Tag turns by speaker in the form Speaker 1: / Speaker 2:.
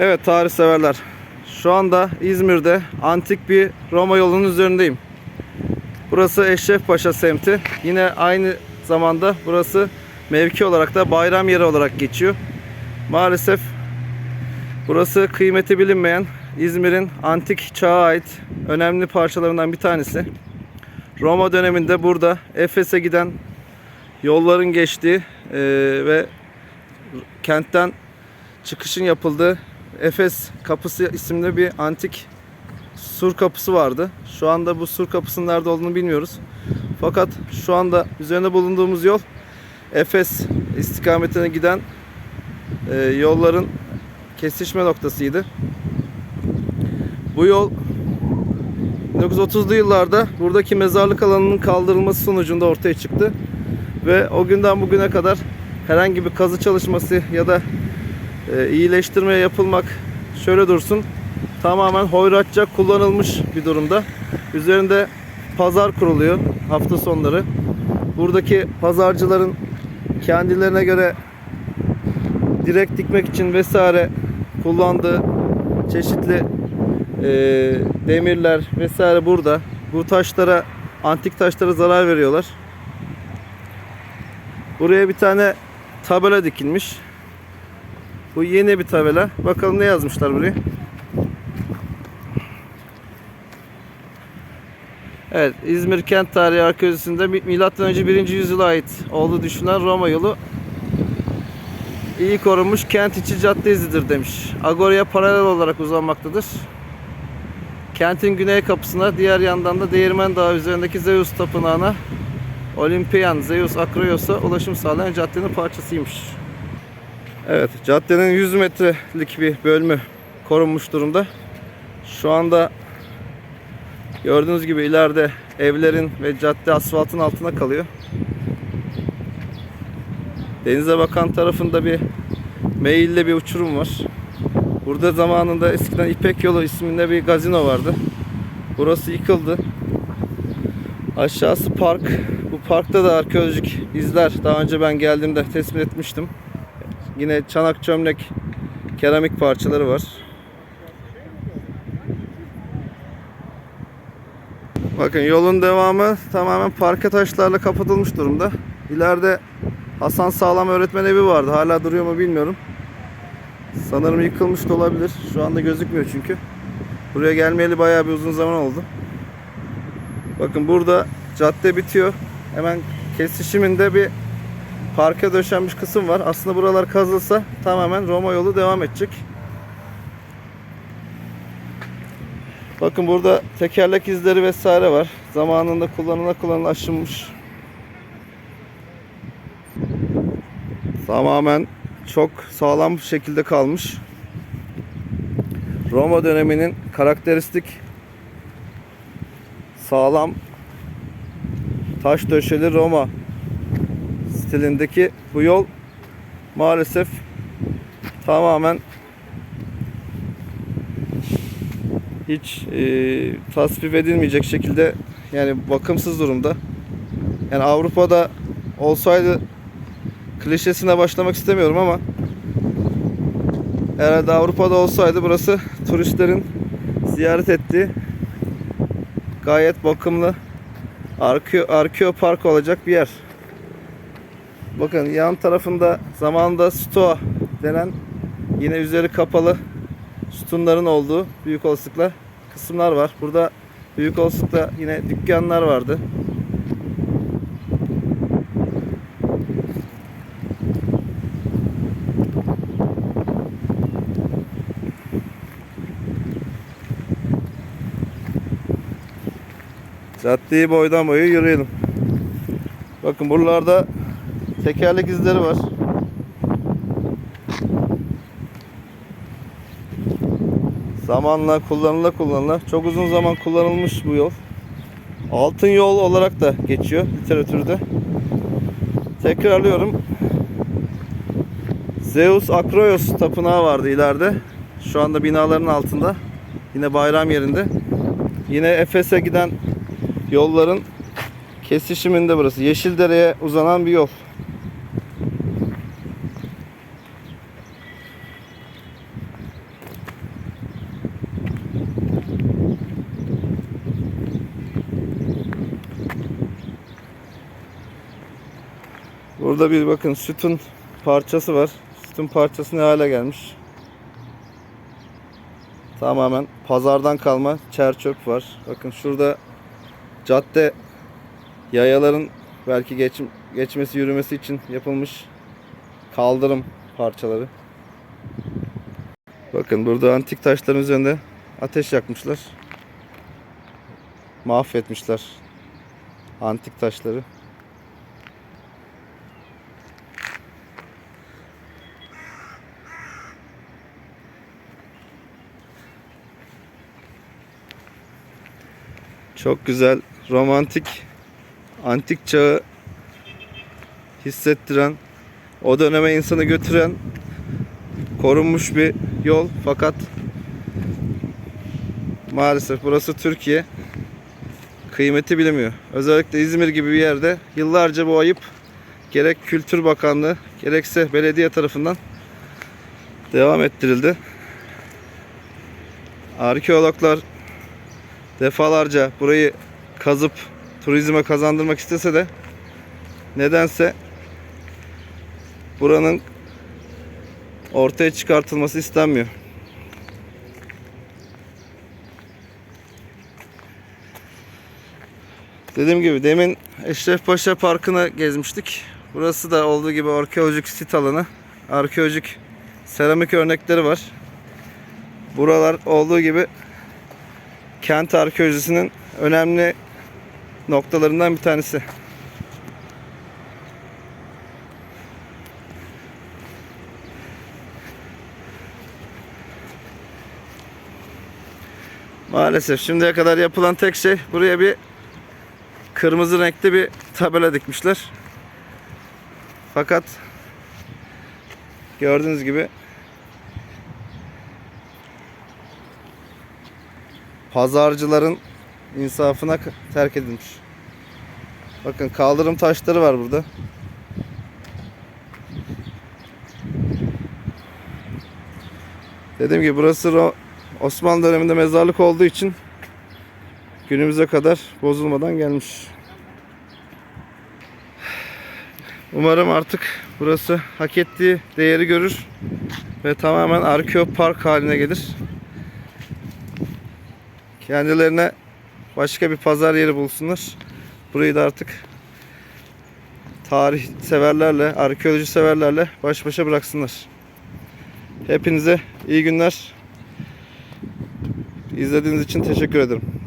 Speaker 1: Evet tarih severler. Şu anda İzmir'de antik bir Roma yolunun üzerindeyim. Burası Eşref Paşa semti. Yine aynı zamanda burası mevki olarak da bayram yeri olarak geçiyor. Maalesef burası kıymeti bilinmeyen İzmir'in antik çağa ait önemli parçalarından bir tanesi. Roma döneminde burada Efes'e giden yolların geçtiği eee, ve kentten çıkışın yapıldığı Efes Kapısı isimli bir antik sur kapısı vardı. Şu anda bu sur kapısının nerede olduğunu bilmiyoruz. Fakat şu anda üzerinde bulunduğumuz yol Efes istikametine giden e, yolların kesişme noktasıydı. Bu yol 1930'lu yıllarda buradaki mezarlık alanının kaldırılması sonucunda ortaya çıktı. Ve o günden bugüne kadar herhangi bir kazı çalışması ya da e, iyileştirme yapılmak şöyle dursun tamamen hoyratça kullanılmış bir durumda. Üzerinde pazar kuruluyor hafta sonları. Buradaki pazarcıların kendilerine göre direkt dikmek için vesaire kullandığı çeşitli e, demirler vesaire burada. Bu taşlara antik taşlara zarar veriyorlar. Buraya bir tane tabela dikilmiş. Bu yeni bir tabela. Bakalım ne yazmışlar buraya. Evet, İzmir Kent Tarihi Arkeolojisi'nde M.Ö. 1. yüzyıla ait olduğu düşünülen Roma yolu iyi korunmuş kent içi cadde izidir demiş. Agora'ya paralel olarak uzanmaktadır. Kentin güney kapısına, diğer yandan da Değirmen Dağı üzerindeki Zeus tapınağına Olimpiyan Zeus Akroyos'a ulaşım sağlayan caddenin parçasıymış. Evet, caddenin 100 metrelik bir bölümü korunmuş durumda. Şu anda gördüğünüz gibi ileride evlerin ve cadde asfaltın altına kalıyor. Denize bakan tarafında bir meyilli bir uçurum var. Burada zamanında eskiden İpek Yolu isminde bir gazino vardı. Burası yıkıldı. Aşağısı park. Bu parkta da arkeolojik izler daha önce ben geldiğimde tespit etmiştim. Yine çanak çömlek keramik parçaları var. Bakın yolun devamı tamamen parke taşlarla kapatılmış durumda. İleride Hasan Sağlam öğretmen evi vardı. Hala duruyor mu bilmiyorum. Sanırım yıkılmış da olabilir. Şu anda gözükmüyor çünkü. Buraya gelmeyeli bayağı bir uzun zaman oldu. Bakın burada cadde bitiyor. Hemen kesişiminde bir parke döşenmiş kısım var. Aslında buralar kazılsa tamamen Roma yolu devam edecek. Bakın burada tekerlek izleri vesaire var. Zamanında kullanıla kullanıla aşınmış. Tamamen çok sağlam bir şekilde kalmış. Roma döneminin karakteristik sağlam taş döşeli Roma stilindeki bu yol maalesef tamamen hiç e, tasvip edilmeyecek şekilde yani bakımsız durumda. Yani Avrupa'da olsaydı klişesine başlamak istemiyorum ama herhalde Avrupa'da olsaydı burası turistlerin ziyaret ettiği gayet bakımlı arkeo, arkeo park olacak bir yer. Bakın yan tarafında zamanında stoa denen yine üzeri kapalı sütunların olduğu büyük olasılıkla kısımlar var. Burada büyük olasılıkla yine dükkanlar vardı. Caddeyi boydan boya yürüyelim. Bakın buralarda tekerlek izleri var. Zamanla kullanıla kullanıla çok uzun zaman kullanılmış bu yol. Altın yol olarak da geçiyor literatürde. Tekrarlıyorum. Zeus Akroyos tapınağı vardı ileride. Şu anda binaların altında. Yine bayram yerinde. Yine Efes'e giden yolların kesişiminde burası. Yeşildere'ye uzanan bir yol. Burada bir bakın sütun parçası var. Sütun parçası ne hale gelmiş. Tamamen pazardan kalma çer çöp var. Bakın şurada cadde yayaların belki geç, geçmesi yürümesi için yapılmış kaldırım parçaları. Bakın burada antik taşların üzerinde ateş yakmışlar. Mahvetmişler antik taşları. Çok güzel, romantik, antik çağı hissettiren, o döneme insanı götüren korunmuş bir yol fakat maalesef burası Türkiye kıymeti bilinmiyor. Özellikle İzmir gibi bir yerde yıllarca bu ayıp gerek Kültür Bakanlığı gerekse belediye tarafından devam ettirildi. Arkeologlar defalarca burayı kazıp turizme kazandırmak istese de nedense buranın ortaya çıkartılması istenmiyor. Dediğim gibi demin Eşref Paşa Parkı'nı gezmiştik. Burası da olduğu gibi arkeolojik sit alanı. Arkeolojik seramik örnekleri var. Buralar olduğu gibi kent arkeolojisinin önemli noktalarından bir tanesi. Maalesef şimdiye kadar yapılan tek şey buraya bir kırmızı renkli bir tabela dikmişler. Fakat gördüğünüz gibi pazarcıların insafına terk edilmiş. Bakın kaldırım taşları var burada. Dediğim gibi burası Osmanlı döneminde mezarlık olduğu için günümüze kadar bozulmadan gelmiş. Umarım artık burası hak ettiği değeri görür ve tamamen arkeopark haline gelir. Kendilerine başka bir pazar yeri bulsunlar. Burayı da artık tarih severlerle, arkeoloji severlerle baş başa bıraksınlar. Hepinize iyi günler. İzlediğiniz için teşekkür ederim.